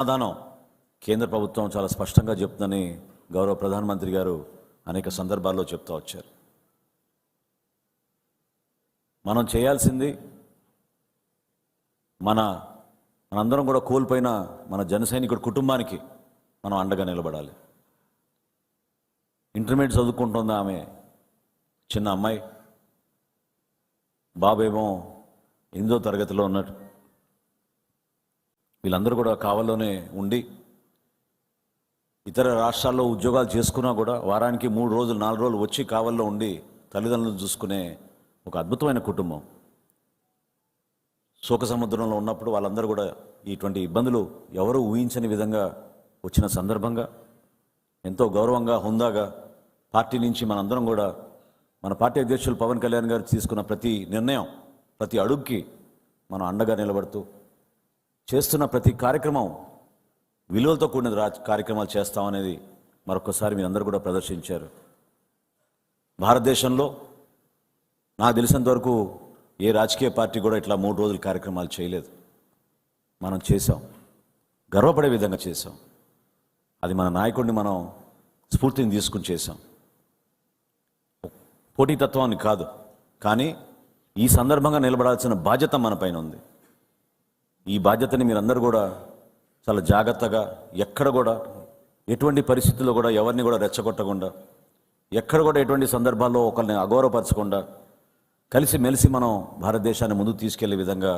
సమాధానం. కేంద్ర ప్రభుత్వం చాలా స్పష్టంగా చెప్తుందని గౌరవ ప్రధానమంత్రి గారు అనేక సందర్భాల్లో చెప్తూ వచ్చారు. మనం చేయాల్సింది మన మనందరం కూడా కోల్పోయిన మన జనసైనికుడి కుటుంబానికి మనం అండగా నిలబడాలి. ఇంటర్మీడియట్ చదువుకుంటుంది ఆమె? చిన్న అమ్మాయి. బాబేమో ఎనిమిదో తరగతిలో ఉన్నట్టు. వీళ్ళందరూ కూడా కావల్లోనే ఉండి ఇతర రాష్ట్రాల్లో ఉద్యోగాలు చేసుకున్నా కూడా వారానికి మూడు రోజులు నాలుగు రోజులు వచ్చి కావల్లో ఉండి తల్లిదండ్రులను చూసుకునే ఒక అద్భుతమైన కుటుంబం. శోక సముద్రంలో ఉన్నప్పుడు వాళ్ళందరూ కూడా ఇటువంటి ఇబ్బందులు ఎవరు ఊహించని విధంగా వచ్చిన సందర్భంగా ఎంతో గౌరవంగా హుందాగా పార్టీ నుంచి మనందరం కూడా మన పార్టీ అధ్యక్షులు పవన్ కళ్యాణ్ గారు తీసుకున్న ప్రతి నిర్ణయం ప్రతి అడుగుకి మనం అండగా నిలబడుతూ చేస్తున్న ప్రతి కార్యక్రమం విలువలతో కూడిన రా కార్యక్రమాలు చేస్తామనేది మరొకసారి మీరందరూ కూడా ప్రదర్శించారు. భారతదేశంలో నాకు తెలిసినంత వరకు ఏ రాజకీయ పార్టీ కూడా ఇట్లా మూడు రోజుల కార్యక్రమాలు చేయలేదు. మనం చేసాం గర్వపడే విధంగా చేసాం అది మన నాయకుడిని మనం స్ఫూర్తిని తీసుకుని చేసాం పోటీతత్వాన్ని కాదు. కానీ ఈ సందర్భంగా నిలబడాల్సిన బాధ్యత మన పైన ఉంది. ఈ బాధ్యతని మీరందరూ కూడా చాలా జాగ్రత్తగా ఎక్కడ కూడా ఎటువంటి పరిస్థితుల్లో కూడా ఎవరిని కూడా రెచ్చగొట్టకుండా ఎక్కడ కూడా ఎటువంటి సందర్భాల్లో ఒకరిని అగౌరవపరచకుండా కలిసి మెలిసి మనం భారతదేశాన్ని ముందుకు తీసుకెళ్ళే విధంగా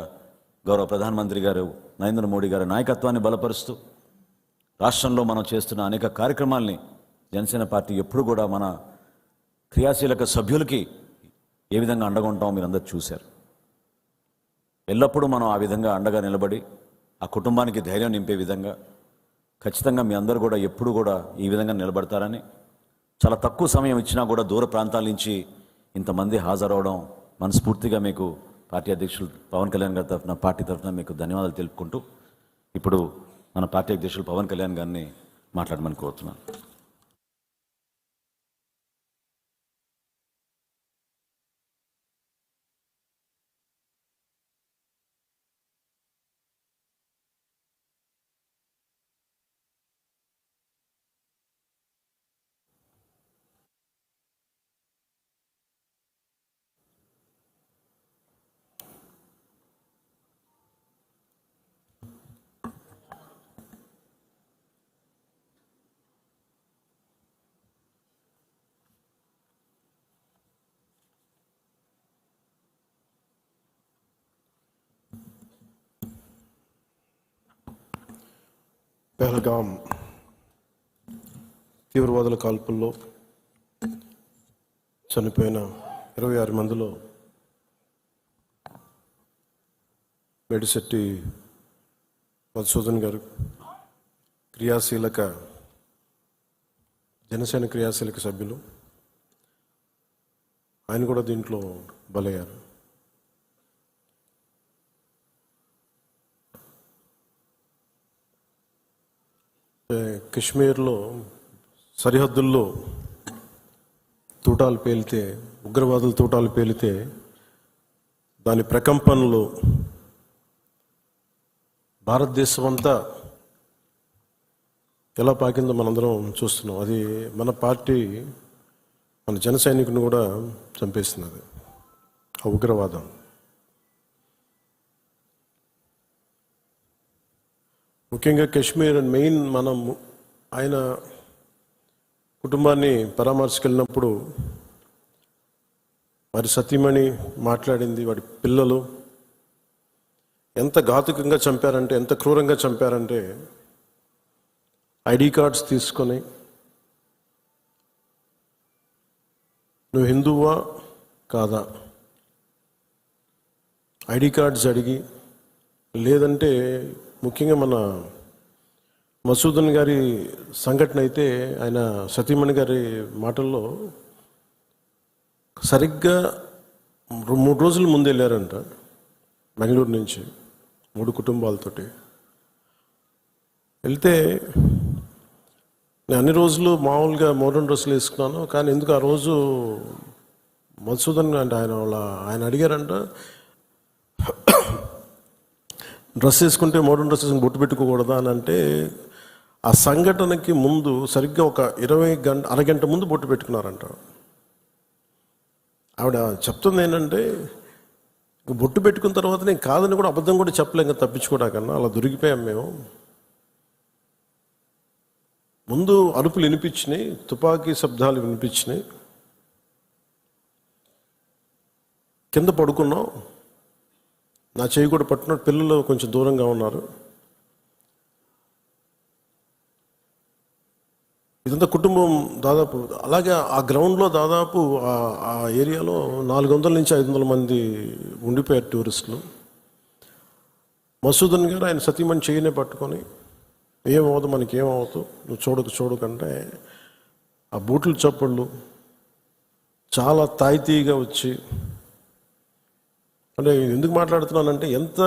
గౌరవ ప్రధానమంత్రి గారు నరేంద్ర మోడీ గారి నాయకత్వాన్ని బలపరుస్తూ రాష్ట్రంలో మనం చేస్తున్న అనేక కార్యక్రమాల్ని జనసేన పార్టీ ఎప్పుడు కూడా మన క్రియాశీలక సభ్యులకి ఏ విధంగా అండగా ఉంటామో మీరందరూ చూశారు. ఎల్లప్పుడూ మనం ఆ విధంగా అండగా నిలబడి ఆ కుటుంబానికి ధైర్యం నింపే విధంగా ఖచ్చితంగా మీ అందరూ కూడా ఎప్పుడు కూడా ఈ విధంగా నిలబడతారని చాలా తక్కువ సమయం ఇచ్చినా కూడా దూర ప్రాంతాల నుంచి ఇంతమంది హాజరవడం మనస్ఫూర్తిగా మీకు పార్టీ అధ్యక్షులు పవన్ కళ్యాణ్ గారి తరఫున పార్టీ తరఫున మీకు ధన్యవాదాలు తెలుపుకుంటూ ఇప్పుడు మన పార్టీ అధ్యక్షులు పవన్ కళ్యాణ్ గారిని మాట్లాడమని కోరుతున్నాను. పెహల్గాం తీవ్రవాదుల కాల్పుల్లో చనిపోయిన ఇరవై ఆరు మందిలో మెడిశెట్టి మధుసూదన్ గారు క్రియాశీలక జనసేన క్రియాశీలక సభ్యులు. ఆయన కూడా దీంట్లో బలయ్యారు. కశ్మీర్లో సరిహద్దుల్లో తూటాలు పేలితే ఉగ్రవాదులు తూటాలు పేలితే దాని ప్రకంపనలు భారతదేశం అంతా ఎలా పాకిందో మనందరం చూస్తున్నాం. అది మన పార్టీ మన జన సైనికుని కూడా చంపేస్తున్నది. ఆ ఉగ్రవాదం. ముఖ్యంగా కాశ్మీర్ మెయిన్ మనం ఆయన కుటుంబాన్ని పరామర్శకెళ్ళినప్పుడు వారి సతీమణి మాట్లాడింది వాడి పిల్లలు ఎంత ఘాతుకంగా చంపారంటే ఎంత క్రూరంగా చంపారంటే ఐడి కార్డ్స్ తీసుకొని నువ్వు హిందువా కాదా? ఐడి కార్డ్స్ అడిగి లేదంటే ముఖ్యంగా మన మసూదన్ గారి సంఘటన అయితే ఆయన సతీమణి గారి మాటల్లో సరిగ్గా మూడు రోజుల ముందు వెళ్ళారంట బెంగళూరు నుంచి మూడు కుటుంబాలతోటి. వెళ్తే నేను అన్ని రోజులు మామూలుగా మోడర్న్ డ్రెస్సులు వేసుకున్నాను కానీ ఎందుకు ఆ రోజు మధుసూదన్ అంటే ఆయన వాళ్ళ ఆయన అడిగారంట డ్రెస్ వేసుకుంటే మోడర్న్ డ్రెస్ వేసుకుని బొట్టు పెట్టుకోకూడదా అని అంటే ఆ సంఘటనకి ముందు సరిగ్గా ఒక ఇరవై గంట అరగంట ముందు బొట్టు పెట్టుకున్నారంట. ఆవిడ చెప్తుంది ఏంటంటే బొట్టు పెట్టుకున్న తర్వాత నేను కాదని కూడా అబద్ధం కూడా చెప్పలేం ఇంకా తప్పించుకోవడాకన్నా అలా దొరికిపోయాం మేము. ముందు అరుపులు వినిపించినాయి తుపాకీ శబ్దాలు వినిపించినాయి. కింద పడుకున్నాం. నా చేయి కూడా పట్టినట్టు పిల్లలు కొంచెం దూరంగా ఉన్నారు. ఇదంతా కుటుంబం దాదాపు అలాగే ఆ గ్రౌండ్లో దాదాపు ఆ- ఏరియాలో నాలుగు వందల నుంచి ఐదు వందల మంది ఉండిపోయారు టూరిస్టులు. మసూదన్ గారు ఆయన సతీమణి చేయనే పట్టుకొని ఏమవుదు మనకి ఏమవుతు నువ్వు చూడకు చూడకంటే ఆ బూట్లు చప్పళ్ళు చాలా తాయితీగా వచ్చి అంటే ఎందుకు మాట్లాడుతున్నానంటే ఎంత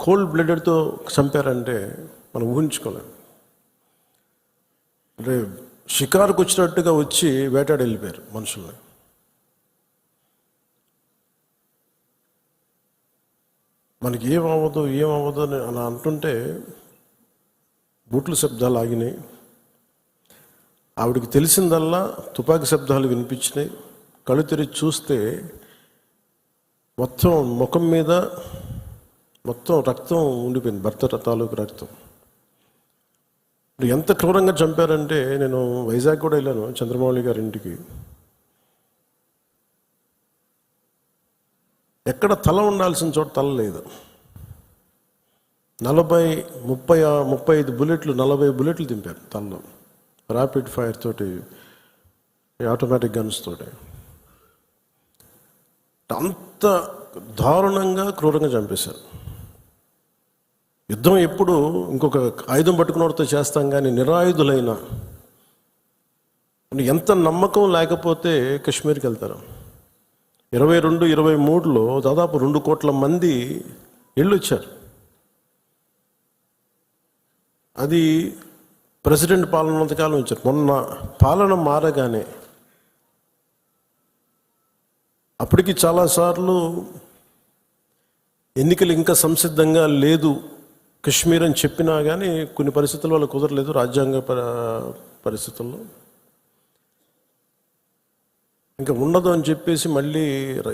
కోల్డ్ బ్లడెడ్తో చంపారంటే మనం ఊహించుకోలేం. అంటే షికారుకు వచ్చినట్టుగా వచ్చి వేటాడి వెళ్ళిపోయారు మనుషుల్ని. మనకి ఏమవ్వదు ఏమవ్వదు అని అలా అంటుంటే బూట్ల శబ్దాలు ఆగినాయి. ఆవిడకి తెలిసిందల్లా తుపాకీ శబ్దాలు వినిపించినాయి. కళ్ళు తెరిచి చూస్తే మొత్తం ముఖం మీద మొత్తం రక్తం ఉండిపోయింది భర్త తాలూకు రక్తం. ఎంత క్రూరంగా చంపారంటే నేను వైజాగ్ కూడా వెళ్ళాను చంద్రమౌళి గారి ఇంటికి. ఎక్కడ తల ఉండాల్సిన చోట తల లేదు. నలభై ముప్పై ముప్పై ఐదు బుల్లెట్లు నలభై బుల్లెట్లు దింపారు తలలో. ర్యాపిడ్ ఫైర్ తోటి ఆటోమేటిక్ గన్స్ తోటి. అంత దారుణంగా క్రూరంగా చంపేశారు. యుద్ధం ఎప్పుడు ఇంకొక ఆయుధం పట్టుకున్నవాడితో చేస్తాం కానీ నిరాయుధులైన ఎంత నమ్మకం లేకపోతే కాశ్మీర్కి వెళ్తారు. ఇరవై రెండు ఇరవై మూడులో దాదాపు రెండు కోట్ల మంది వెళ్ళొచ్చారు అది ప్రెసిడెంట్ పాలన ఉన్నంతకాలం వచ్చారు మొన్న పాలన మారగానే అప్పటికి చాలాసార్లు ఎన్నికలు ఇంకా సంసిద్ధంగా లేదు కశ్మీర్ అని చెప్పినా కానీ కొన్ని పరిస్థితుల్లో వాళ్ళు కుదరలేదు రాజ్యాంగ ప- పరిస్థితుల్లో. ఇంకా ఉండదు అని చెప్పేసి మళ్ళీ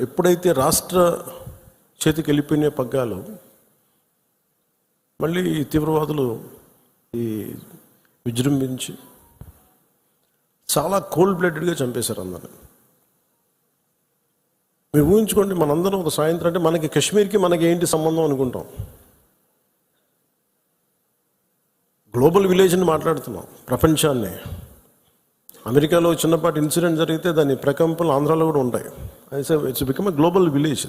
ఎప్పుడైతే రాష్ట్ర చేతికి వెళ్ళిపోయిన పగ్గాలు మళ్ళీ ఈ తీవ్రవాదులు ఈ విజృంభించి చాలా కోల్డ్ బ్లడెడ్గా చంపేశారు అందరిని. మీరు ఊహించుకోండి మనందరం ఒక సాయంత్రం అంటే మనకి కాశ్మీర్కి మనకి ఏంటి సంబంధం అనుకుంటాం. గ్లోబల్ విలేజ్ని మాట్లాడుతున్నాం ప్రపంచాన్ని. అమెరికాలో చిన్నపాటి ఇన్సిడెంట్ జరిగితే దాని ప్రకంపనలు ఆంధ్రాలో కూడా ఉంటాయి. It's become a global village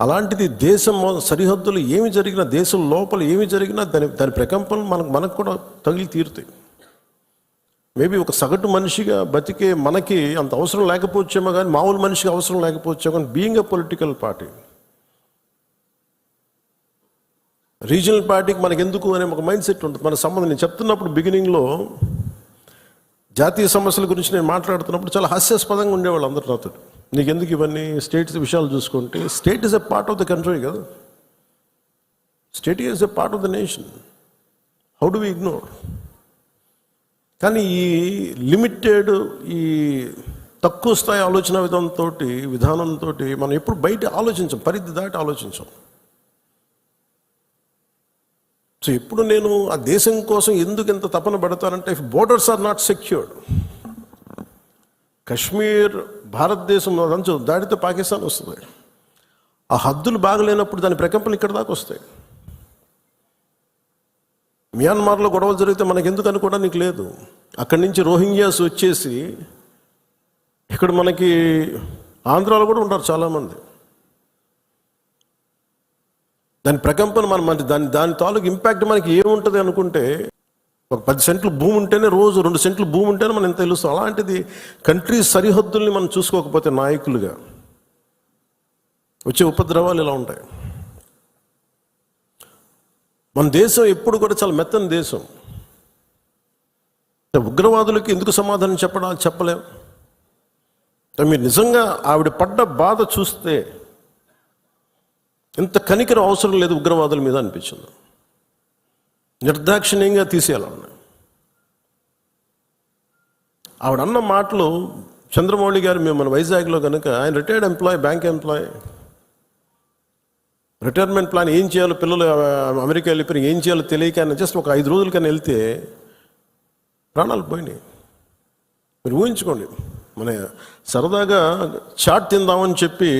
అలాంటిది దేశం సరిహద్దులు ఏమి జరిగినా దేశం లోపల ఏమి జరిగినా దాని దాని ప్రకంపనలు మనకు మనకు కూడా తగిలి తీరుతాయి. మేబీ ఒక సగటు మనిషిగా బతికే మనకి అంత అవసరం లేకపోవచ్చేమో కానీ మామూలు మనిషికి అవసరం లేకపోవచ్చేమో కానీ being a political party regional పార్టీకి మనకి ఎందుకు అనే ఒక మైండ్ సెట్ ఉంటుంది. మన సంబంధం నేను చెప్తున్నప్పుడు బిగినింగ్లో జాతీయ సమస్యల గురించి నేను మాట్లాడుతున్నప్పుడు చాలా హాస్యాస్పదంగా ఉండేవాళ్ళు అందరు నాతో నీకు ఎందుకు ఇవన్నీ? స్టేట్స్ విషయాలు చూసుకుంటే state is a part of the country కదా. State is a part of the nation how do we ignore కానీ ఈ లిమిటెడ్ ఈ తక్కువ స్థాయి ఆలోచన విధానంతో విధానంతో మనం ఎప్పుడు బయట ఆలోచించాం పరిధి దాటి ఆలోచించాం. సో ఎప్పుడు నేను ఆ దేశం కోసం ఎందుకు ఇంత తపన పడతానంటే if borders are not secured Kashmir భారతదేశం లంచు దాడితే పాకిస్తాన్ వస్తుంది. ఆ హద్దులు బాగలేనప్పుడు దాని ప్రకంపనలు ఇక్కడ దాకా వస్తాయి. మియాన్మార్లో గొడవలు జరిగితే మనకి ఎందుకు అనుకోవడానికి లేదు. అక్కడి నుంచి రోహింగ్యాస్ వచ్చేసి ఇక్కడ మనకి ఆంధ్రాలో కూడా ఉంటారు చాలామంది. దాని ప్రకంపన మనం మన దాని దాని తాలూకు ఇంపాక్ట్ మనకి ఏముంటుంది అనుకుంటే ఒక పది సెంట్లు భూమి ఉంటేనే రోజు రెండు సెంట్లు భూమి ఉంటేనే మనం ఎంత తెలుస్తాం. అలాంటిది కంట్రీ సరిహద్దుల్ని మనం చూసుకోకపోతే నాయకులుగా వచ్చే ఉపద్రవాలు ఇలా ఉంటాయి. మన దేశం ఎప్పుడు కూడా చాలా మెత్తని దేశం. ఉగ్రవాదులకి ఎందుకు సమాధానం చెప్పడా చెప్పలేం. మీరు నిజంగా ఆవిడ పడ్డ బాధ చూస్తే ఇంత కనికరం అవసరం లేదు ఉగ్రవాదుల మీద అనిపించింది. నిర్దాక్షిణ్యంగా తీసేయాలన్న ఆవిడ అన్న మాటలు చంద్రమౌళి గారు మేము మన వైజాగ్లో కనుక ఆయన retired employee bank employee retirement plan ఏం చేయాలో పిల్లలు అమెరికా వెళ్ళిపోయిన ఏం చేయాలో తెలియక జస్ట్ ఒక ఐదు రోజులకైనా వెళ్తే ప్రాణాలు పోయినాయి. మీరు ఊహించుకోండి మన సరదాగా చాట్ తిందామని చెప్పి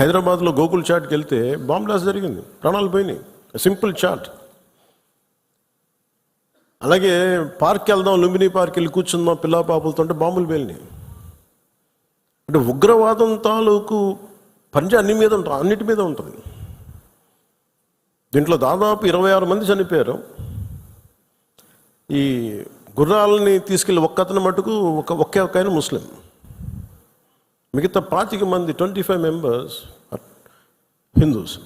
హైదరాబాద్లో గోకుల్ చాట్కి వెళ్తే బాంబ్ బ్లాస్ట్ జరిగింది ప్రాణాలు పోయినాయి. Simple chat. అలాగే పార్క్ వెళ్దాం లుంబిని పార్క్ వెళ్ళి కూర్చుందాం పిల్ల పాపలతో అంటే బాంబులు పేలినాయి. అంటే ఉగ్రవాదం తాలూకు పంజ అన్ని మీద ఉంటుంది అన్నిటి మీద ఉంటుంది. దీంట్లో దాదాపు ఇరవై ఆరు మంది చనిపోయారు. ఈ గుర్రాలని తీసుకెళ్ళి ఒక్కతను మటుకు ఒక ఒకే ఒక ఆయన ముస్లిం. మిగతా పాతిక మంది ట్వంటీ ఫైవ్ మెంబర్స్ హిందూస్.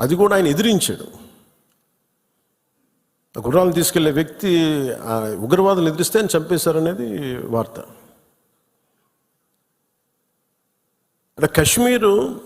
అది కూడా ఆయన ఎదిరించాడు. ఆ గుర్రాలను తీసుకెళ్ళే వ్యక్తి ఆ ఉగ్రవాదులు ఎదిరిస్తే ఆయన చంపేశారనేది వార్త. అంటే కశ్మీరు